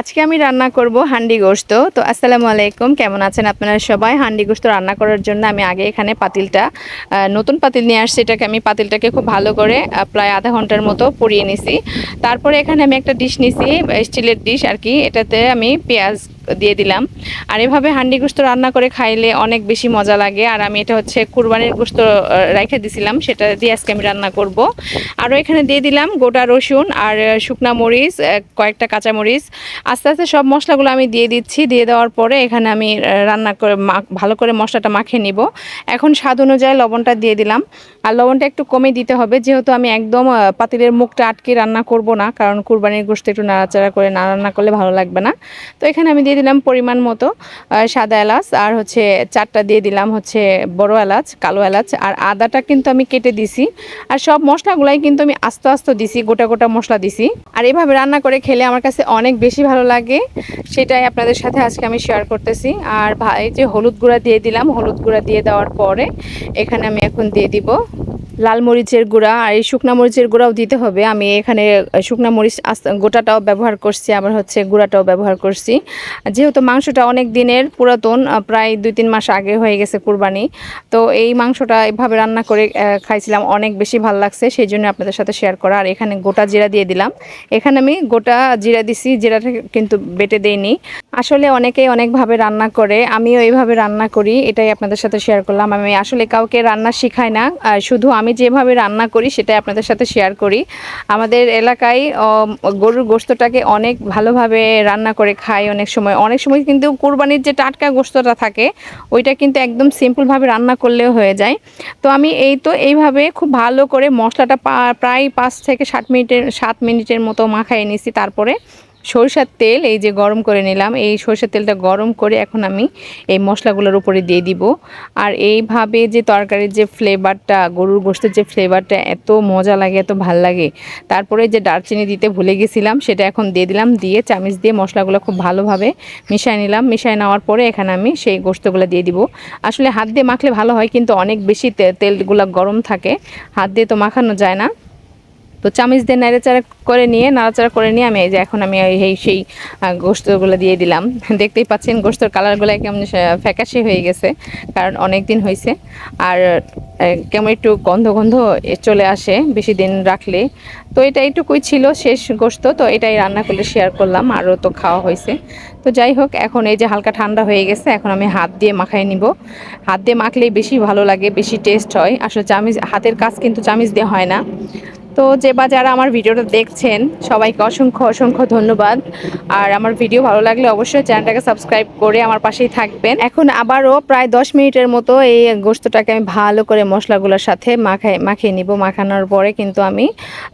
আজকে আমি রান্না করব হান্ডি গোস্ত তো আসসালামু আলাইকুম, কেমন আছেন আপনারা সবাই? হান্ডি গোস্ত রান্না করার জন্য আমি আগে এখানে পাতিলটা নতুন পাতিল নিয়ে আসছি। এটাকে আমি পাতিলটাকে খুব ভালো করে প্রায় আধা ঘণ্টার মতো পুড়িয়ে নিছি। তারপরে এখানে আমি একটা ডিশ নিছি স্টিলের ডিশ আর কি। এটাতে আমি পেঁয়াজ দিয়ে দিলাম। আর এভাবে হান্ডি গোস্ত রান্না করে খাইলে অনেক বেশি মজা লাগে। আর আমি এটা হচ্ছে কুরবানির গোস্ত রেখে দিছিলাম, সেটা দিয়ে আজকে আমি রান্না করব। আরও এখানে দিয়ে দিলাম গোটা রসুন আর শুকনা মরিচ কয়েকটা কাঁচা মরিচ। আস্তে আস্তে সব মশলাগুলো আমি দিয়ে দিচ্ছি। দিয়ে দেওয়ার পরে এখানে আমি রান্না করে ভালো করে মশলাটা মাখিয়ে নিব। এখন স্বাদ অনুযায়ী লবণটা দিয়ে দিলাম। আর লবণটা একটু কমে দিতে হবে, যেহেতু আমি একদম পাতিলের মুখটা আটকে রান্না করব না, কারণ কুরবানির গোস্ত একটু নাড়াচাড়া করে না রান্না করলে ভালো লাগবে না। তো এখানে আমি দিয়ে দিলাম পরিমাণ মতো সাদা এলাচ, আর হচ্ছে চারটা দিয়ে দিলাম হচ্ছে বড় এলাচ, কালো এলাচ, আর আদাটা কিন্তু আমি কেটে দিছি। আর সব মশলাগুলাই কিন্তু আমি আস্তে আস্তে দিছি, গোটা গোটা মশলা দিছি। আর এভাবে রান্না করে খেলে আমার কাছে অনেক বেশি ভালো লাগে, সেটাই আপনাদের সাথে আজকে আমি শেয়ার করতেছি। আর ভাই, যে হলুদ গুঁড়া দিয়ে দিলাম, হলুদ গুঁড়া দিয়ে দেওয়ার পরে এখানে আমি এখন দিয়ে দিব লাল মরিচের গুঁড়া আর এই শুকনা মরিচের গুঁড়াও দিতে হবে। আমি এখানে শুকনা মরিচ গোটাটাও ব্যবহার করছি, আবার হচ্ছে গুঁড়াটাও ব্যবহার করছি। যেহেতু মাংসটা অনেক দিনের পুরাতন প্রায় দুই তিন মাস আগে হয়ে গেছে কুরবানি, তো এই মাংসটা এভাবে রান্না করে খাইছিলাম, অনেক বেশি ভালো লাগছে, সেই জন্য আপনাদের সাথে শেয়ার করা। আর এখানে গোটা জিরা দিয়ে দিলাম। এখানে আমি গোটা জিরা দিছি, জিরাটা কিন্তু বেটে দেইনি। আসলে অনেকেই অনেকভাবে রান্না করে, আমিও এইভাবে রান্না করি, এটাই আপনাদের সাথে শেয়ার করলাম। আমি আসলে কাউকে রান্না শিখাই না শুধু আমি যেভাবে রান্না করি সেটাই আপনাদের সাথে শেয়ার করি। আমাদের এলাকায় গরুর গোস্তটাকে অনেক ভালোভাবে রান্না করে খায় অনেক সময়। অনেক সময় কিন্তু কুরবানির যে টাটকা গোস্তটা থাকে, ওইটা কিন্তু একদম সিম্পলভাবে রান্না করলেও হয়ে যায়। তো আমি এই তো এইভাবে খুব ভালো করে মশলাটা প্রায় পাঁচ থেকে সাত মিনিটের সাত মিনিটের মতো মাখায় নিছি তারপরে সরিষার তেল এই যে গরম করে নিলাম। এই সরষের তেলটা গরম করে এখন আমি এই মশলাগুলোর উপরে দিয়ে দিব। আর এইভাবে যে তরকারির যে ফ্লেভারটা, গরুর গোস্তের যে ফ্লেভারটা এত মজা লাগে, এত ভালো লাগে। তারপরে যে দারচিনি দিতে ভুলে গেছিলাম, সেটা এখন দিয়ে দিলাম। দিয়ে চামিচ দিয়ে মশলাগুলো খুব ভালোভাবে মিশিয়ে নিলাম। মিশিয়ে নেওয়ার পরে এখানে আমি সেই গোস্তগুলো দিয়ে দিব। আসলে হাত দিয়ে মাখলে ভালো হয়, কিন্তু অনেক বেশি তেলগুলো গরম থাকে। হাত দিয়ে তো মাখানো যায় না। তো চামিচ দিয়ে নাড়াচাড়া করে নিয়ে, নাড়াচাড়া করে নিয়ে আমি এই যে এখন আমি এই সেই গোস্তগুলো দিয়ে দিলাম। দেখতেই পাচ্ছেন গোস্তর কালারগুলো কেমন ফ্যাকাশে হয়ে গেছে, কারণ অনেক দিন হয়েছে আর কেমন একটু গন্ধ গন্ধ চলে আসে বেশি দিন রাখলে। তো এটা এইটুকুই ছিল শেষ গোস্ত, তো এটাই রান্না করলে শেয়ার করলাম, আরও তো খাওয়া হয়েছে তো যাই হোক, এখন এই যে হালকা ঠান্ডা হয়ে গেছে, এখন আমি হাত দিয়ে মাখাই নিব। হাত দিয়ে মাখলেই বেশি ভালো লাগে, বেশি টেস্ট হয়। আসলে চামিচ, হাতের কাজ কিন্তু চামিচ দিয়ে হয় না। তো যে বা যারা আমার ভিডিওটা দেখছেন, সবাইকে অসংখ্য অসংখ্য ধন্যবাদ। আর আমার ভিডিও ভালো লাগলে অবশ্যই চ্যানেলটাকে সাবস্ক্রাইব করে আমার পাশেই থাকবেন। এখন আবারও প্রায় দশ মিনিটের মতো এই গোস্তটাকে আমি ভালো করে মশলাগুলোর সাথে মাখাই, মাখিয়ে নিব। মাখানোর পরে কিন্তু আমি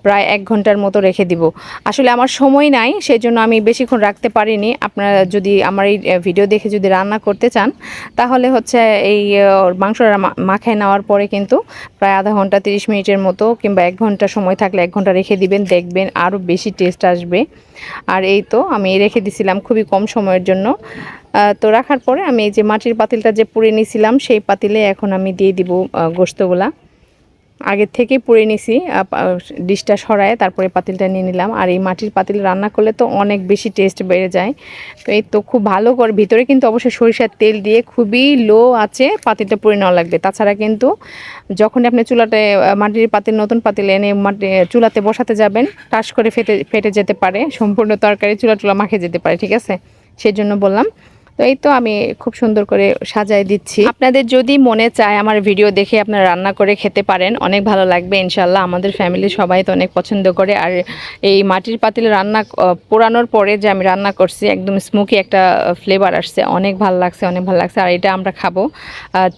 প্রায় এক ঘণ্টার মতো রেখে দিব। আসলে আমার সময় নাই সেই জন্য আমি বেশিক্ষণ রাখতে পারিনি। আপনারা যদি আমার এই ভিডিও দেখে যদি রান্না করতে চান, তাহলে হচ্ছে এই মাংসটা মাখায় নেওয়ার পরে কিন্তু প্রায় আধা ঘণ্টা, তিরিশ মিনিটের মতো কিংবা এক ঘণ্টা সময় থাকলে এক ঘণ্টা রেখে দিবেন, দেখবেন আরও বেশি টেস্ট আসবে। আর এই তো আমি রেখে দিছিলাম খুবই কম সময়ের জন্য। তো রাখার পরে আমি এই যে মাটির পাতিলটা যে পুড়ে নিয়েছিলাম সেই পাতিলে এখন আমি দিয়ে দিব গোস্তগুলা আগের থেকে পুড়ে নিছি ডিশটা সরায় তারপরে পাতিলটা নিয়ে নিলাম। আর এই মাটির পাতিল রান্না করলে তো অনেক বেশি টেস্ট বেড়ে যায়। তো এই তো খুব ভালো করে ভিতরে কিন্তু অবশ্যই সরিষার তেল দিয়ে খুবই লো আছে পাতিলটা পুড়ে নেওয়া লাগবে। তাছাড়া কিন্তু যখন আপনি চুলাতে মাটির পাতিল, নতুন পাতিল এনে মাটি চুলাতে বসাতে যাবেন, টাস করে ফেটে ফেটে যেতে পারে। সম্পূর্ণ তরকারি চুলা টুলা মাখে যেতে পারে, ঠিক আছে? সেই জন্য বললাম। তো এই তো আমি খুব সুন্দর করে সাজায় দিচ্ছি। আপনাদের যদি মনে চায় আমার ভিডিও দেখে আপনারা রান্না করে খেতে পারেন, অনেক ভালো লাগবে ইনশাল্লাহ আমাদের ফ্যামিলির সবাই তো অনেক পছন্দ করে। আর এই মাটির পাতিলে রান্না পোড়ানোর পরে যে আমি রান্না করছি, একদম স্মোকি একটা ফ্লেভার আসছে। অনেক ভালো লাগছে, অনেক ভালো লাগছে। আর এটা আমরা খাব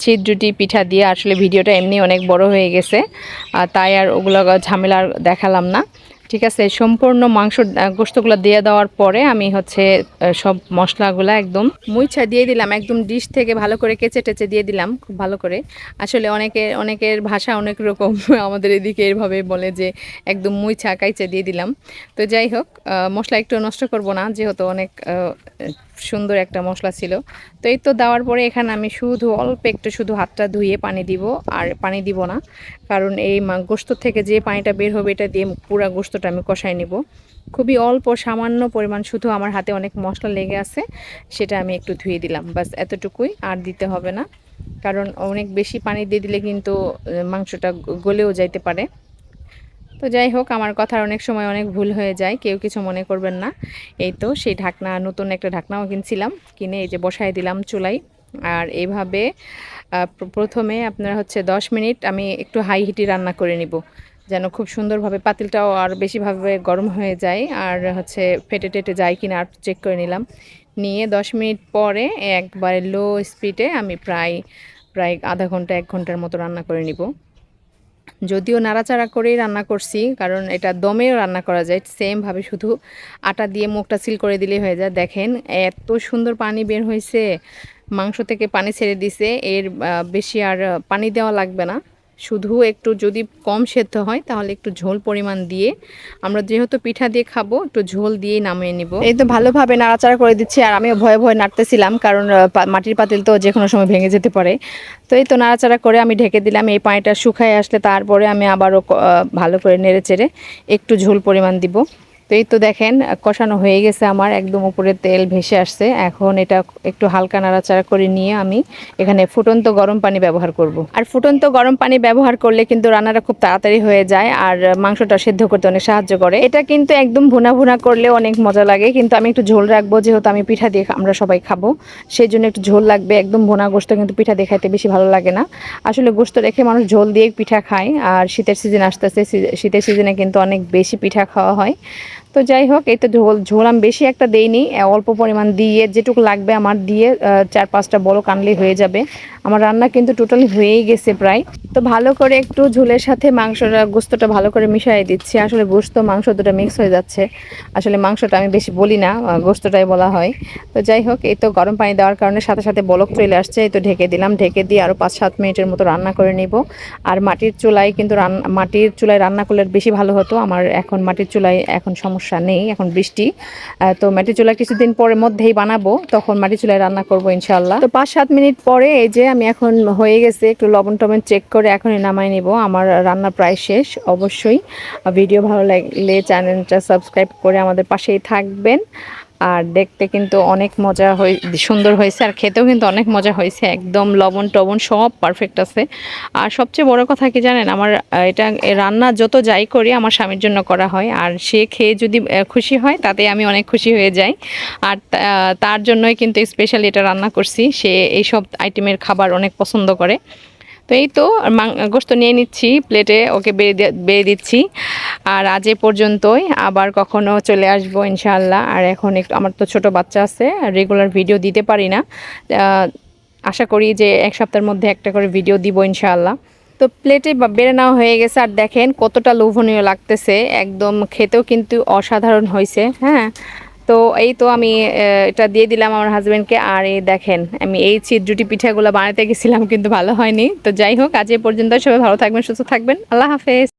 চিট রুটি পিঠা দিয়ে। আসলে ভিডিওটা এমনি অনেক বড় হয়ে গেছে। তাই আর ওগুলো ঝামেলা দেখালাম না। ঠিক আছে, সম্পূর্ণ মাংস গোস্তগুলো দিয়ে দেওয়ার পরে আমি হচ্ছে সব মশলাগুলো একদম মুইছা দিয়ে দিলাম, একদম ডিশ থেকে ভালো করে কেচে টেচে দিয়ে দিলাম, খুব ভালো করে। আসলে অনেকের অনেকের ভাষা অনেক রকম, আমাদের এদিকে এভাবে বলে যে একদম মুইছা কাইচে দিয়ে দিলাম। তো যাই হোক মশলা একটু নষ্ট করব না, যেহেতু অনেক সুন্দর একটা মশলা ছিল। তো এই তো দেওয়ার পরে এখানে আমি শুধু, অল্প একটু শুধু হাতটা ধুয়ে পানি দিব, আর পানি দিব না। কারণ এই গোস্ত থেকে যে পানিটা বের হবে, এটা দিয়ে পুরো গোস্তটা আমি কষাই নিব। খুবই অল্প, সামান্য পরিমাণ শুধু আমার হাতে অনেক মশলা লেগে আছে, সেটা আমি একটু ধুয়ে দিলাম বাস এতটুকুই, আর দিতে হবে না। কারণ অনেক বেশি পানি দিয়ে দিলে কিন্তু মাংসটা গলেও যাইতে পারে। তো যাই হোক, আমার কথার অনেক সময় অনেক ভুল হয়ে যায়, কেউ কিছু মনে করবেন না। এই তো সেই ঢাকনা, নতুন একটা ঢাকনাও কিনছিলাম, কিনে এই যে বসায় দিলাম চুলাই আর এইভাবে প্রথমে আপনার হচ্ছে দশ মিনিট আমি একটু হাই হিটে রান্না করে নিব, যেন খুব সুন্দরভাবে পাতিলটাও আর বেশিভাবে গরম হয়ে যায়, আর হচ্ছে ফেটে টেটে যায় কিনা আর চেক করে নিলাম। নিয়ে দশ মিনিট পরে একবারে লো স্পিডে আমি প্রায় প্রায় আধা ঘণ্টা, এক ঘণ্টার মতো রান্না করে নিব। যদিও নাড়াচাড়া করেই রান্না করছি, কারণ এটা দমেও রান্না করা যায় সেমভাবে শুধু আটা দিয়ে মুখটা সিল করে দিলে হয়ে যায়। দেখেন এত সুন্দর পানি বের হয়েছে, মাংস থেকে পানি ছেড়ে দিছে, এর বেশি আর পানি দেওয়া লাগবে না। শুধু একটু যদি কম সেদ্ধ হয়, তাহলে একটু ঝোল পরিমাণ দিয়ে আমরা যেহেতু পিঠা দিয়ে খাব, একটু ঝোল দিয়েই নামিয়ে নিব। এই তো ভালোভাবে নাড়াচাড়া করে দিচ্ছি আর আমিও ভয়ে ভয়ে নাড়তেছিলাম কারণ মাটির পাতিল তো যে কোনো সময় ভেঙে যেতে পারে। তো এই তো নাড়াচাড়া করে আমি ঢেকে দিলাম, এই পানিটা শুকায় আসলে তারপরে আমি আবারও ভালো করে নেড়ে চেড়ে একটু ঝোল পরিমাণ দিব। তো এই তো দেখেন, কষানো হয়ে গেছে আমার, একদম উপরে তেল ভেসে আসছে। এখন এটা একটু হালকা নাড়াচাড়া করে নিয়ে আমি এখানে ফুটন্ত গরম পানি ব্যবহার করব। আর ফুটন্ত গরম পানি ব্যবহার করলে কিন্তু রান্নাটা খুব তাড়াতাড়ি হয়ে যায় আর মাংসটা সেদ্ধ করতে অনেক সাহায্য করে। এটা কিন্তু একদম ভুনা ভুনা করলে অনেক মজা লাগে, কিন্তু আমি একটু ঝোল রাখব, যেহেতু আমি পিঠা দিয়ে আমরা সবাই খাব। সেই জন্য একটু ঝোল লাগবে, একদম ভুনা গোস্ত কিন্তু পিঠা দিয়ে খাইতে বেশি ভালো লাগে না। আসলে গোস্ত রেখে মানুষ ঝোল দিয়ে পিঠা খায়, আর শীতের সিজন আসতেছে শী- শীতের সিজনে কিন্তু অনেক বেশি পিঠা খাওয়া হয়। তো যাই হোক, এই তো ঝোল ঝোল আমি বেশি একটা দেইনি। অল্প পরিমাণ দিয়ে যেটুকু লাগবে আমার দিয়ে চার পাঁচটা বড় কানলে হয়ে যাবে। আমার রান্না কিন্তু টোটালি হয়েই গেছে প্রায়। তো ভালো করে একটু ঝোলের সাথে মাংসটা, গোস্তটা ভালো করে মিশিয়ে দিচ্ছি। আসলে গোস্ত, মাংস দুটো মিক্স হয়ে যাচ্ছে। আসলে মাংসটা আমি বেশি বলি না গোস্তটাই বলা হয়। তো যাই হোক, এই তো গরম পানি দেওয়ার কারণে সাথে সাথে বলক চলে আসছে। এই তো ঢেকে দিলাম, ঢেকে দিয়ে আরও পাঁচ সাত মিনিটের মতো রান্না করে নিব। আর মাটির চুলায় কিন্তু রান্না মাটির চুলায় রান্না করলে বেশি ভালো হতো। আমার এখন মাটির চুলায় এখন সমস্যা নেই, এখন বৃষ্টি। তো মাটির চুলা কিছুদিন পরে মধ্যেই বানাবো, তখন মাটির চুলায় রান্না করব ইনশাল্লাহ তো পাঁচ সাত মিনিট পরে এই যে আমি এখন হয়ে গেছে, একটু লবণ টবণ চেক করে এখনই নামাই নিব। আমার রান্না প্রায় শেষ, অবশ্যই। ভিডিও ভালো লাগলে চ্যানেলটা সাবস্ক্রাইব করে আমাদের পাশেই থাকবেন। আর দেখতে কিন্তু অনেক মজা হয়ে সুন্দর হয়েছে, আর খেতেও কিন্তু অনেক মজা হয়েছে। একদম লবণ টবণ সব পারফেক্ট আছে। আর সবচেয়ে বড় কথা কি জানেন? আমার এটা রান্না যত যাই করি, আমার স্বামীর জন্য করা হয়। আর সে খেয়ে যদি খুশি হয় তাতে আমি অনেক খুশি হয়ে যাই। আর তার জন্যই কিন্তু স্পেশালি এটা রান্না করছি। সে এইসব আইটেমের খাবার অনেক পছন্দ করে। তো এই তো গোস্ত নিয়ে নিচ্ছি, প্লেটে ওকে বেড়ে বেড়ে দিচ্ছি। আর আজ এ পর্যন্তই, আবার কখনো চলে আসব ইনশাআল্লাহ। আর এখন একটু, আমার তো ছোট বাচ্চা আছে রেগুলার ভিডিও দিতে পারি না। আশা করি যে এক সপ্তাহের মধ্যে একটা করে ভিডিও দিব ইনশাআল্লাহ। তো প্লেটে বেড়ে নেওয়া হয়ে গেছে, আর দেখেন কতটা লোভনীয় লাগতেছে। একদম খেতেও কিন্তু অসাধারণ হয়েছে হ্যাঁ? তো এই তো আমি এটা দিয়ে দিলাম আমার হাজব্যান্ডকে আর এই দেখেন, আমি এই ছিদ্রুটি পিঠাগুলো বানাতে গেছিলাম, কিন্তু ভালো হয়নি। তো যাই হোক, আজ এ পর্যন্ত সবাই ভালো থাকবেন, সুস্থ থাকবেন। আল্লাহ হাফেজ।